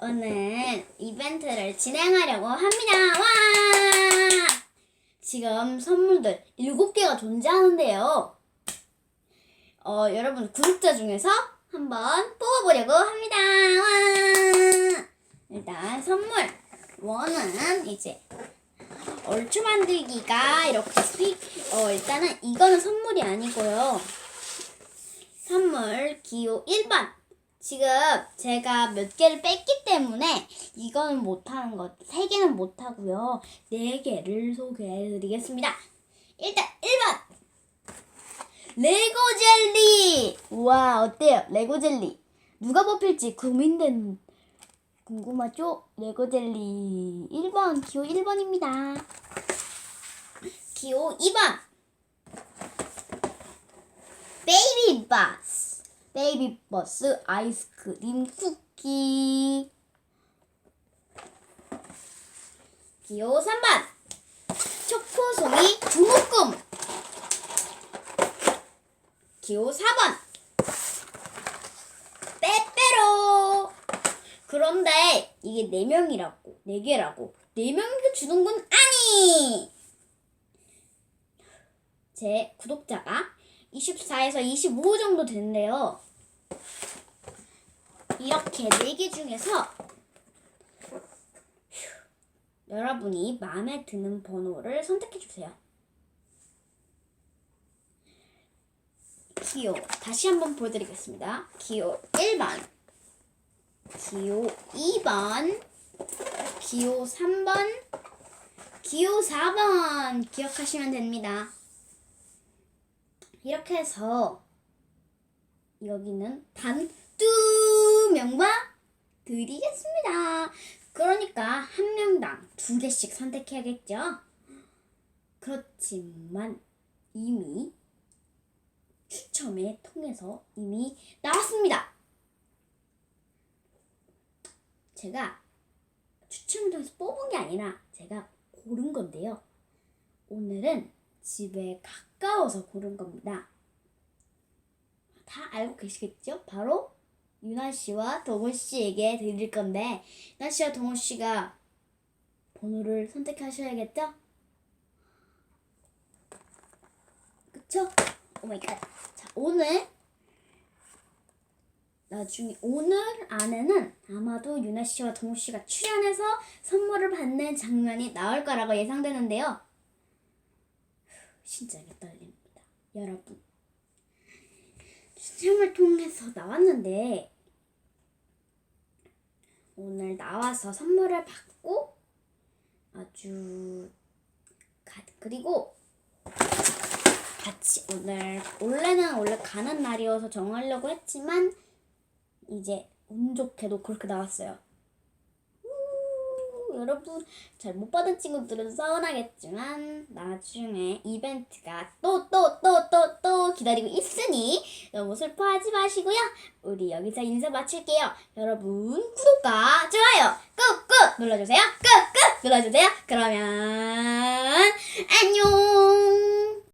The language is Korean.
오늘 이벤트를 진행하려고 합니다. 와! 지금 선물들 7개가 존재하는데요. 어, 여러분 구독자 중에서 한번 뽑아보려고 합니다. 와! 일단 선물 원은 이제 얼추 만들기가 이렇게 수익 어 일단은 이거는 선물이 아니고요. 선물 기호 1번. 지금 제가 몇 개를 뺐기 때문에 이거는 못하는 것, 세 개는 못하고요. 네 개를 소개해드리겠습니다. 일단 1번. 레고 젤리! 우와, 어때요? 레고 젤리. 누가 뽑힐지 고민된, 궁금하죠? 레고 젤리. 1번, 기호 1번입니다. 기호 2번. 베이비 버스. 베이비 버스 아이스크림 쿠키. 기호 3번. 초코송이 주먹금. 기호 4번. 빼빼로. 그런데 이게 4명이라고, 4개라고. 4명이서 주는 건 아니! 제 구독자가 24에서 25 정도 되는데요. 이렇게 4개 중에서 휴, 여러분이 마음에 드는 번호를 선택해 주세요. 기호 다시 한번 보여드리겠습니다. 기호 1번, 기호 2번, 기호 3번, 기호 4번 기억하시면 됩니다. 이렇게 해서 여기는 단 두 명만 드리겠습니다. 그러니까 한 명당 두 개씩 선택해야겠죠? 그렇지만 이미 추첨을 통해서 이미 나왔습니다. 제가 추첨을 통해서 뽑은 게 아니라 제가 고른 건데요. 오늘은 집에 가까워서 고른 겁니다. 다 알고 계시겠죠? 바로 유나 씨와 동호 씨에게 드릴 건데 유나 씨와 동호 씨가 번호를 선택하셔야겠죠? 그쵸? 오마이갓. 자, 오늘 나중에 오늘 안에는 아마도 유나 씨와 동호 씨가 출연해서 선물을 받는 장면이 나올 거라고 예상되는데요. 진짜 떨립니다. 여러분. 추첨을 통해서 나왔는데 오늘 나와서 선물을 받고 아주 가, 그리고 같이 오늘 원래는 원래 가는 날이어서 정하려고 했지만 이제 운 좋게도 그렇게 나왔어요. 우, 여러분 잘 못 받은 친구들은 서운하겠지만 나중에 이벤트가 또 또 또 또 또 기다리고 있으니 너무 슬퍼하지 마시고요. 우리 여기서 인사 마칠게요. 여러분 구독과 좋아요 꾹꾹 눌러주세요. 꾹꾹 눌러주세요. 그러면 안녕.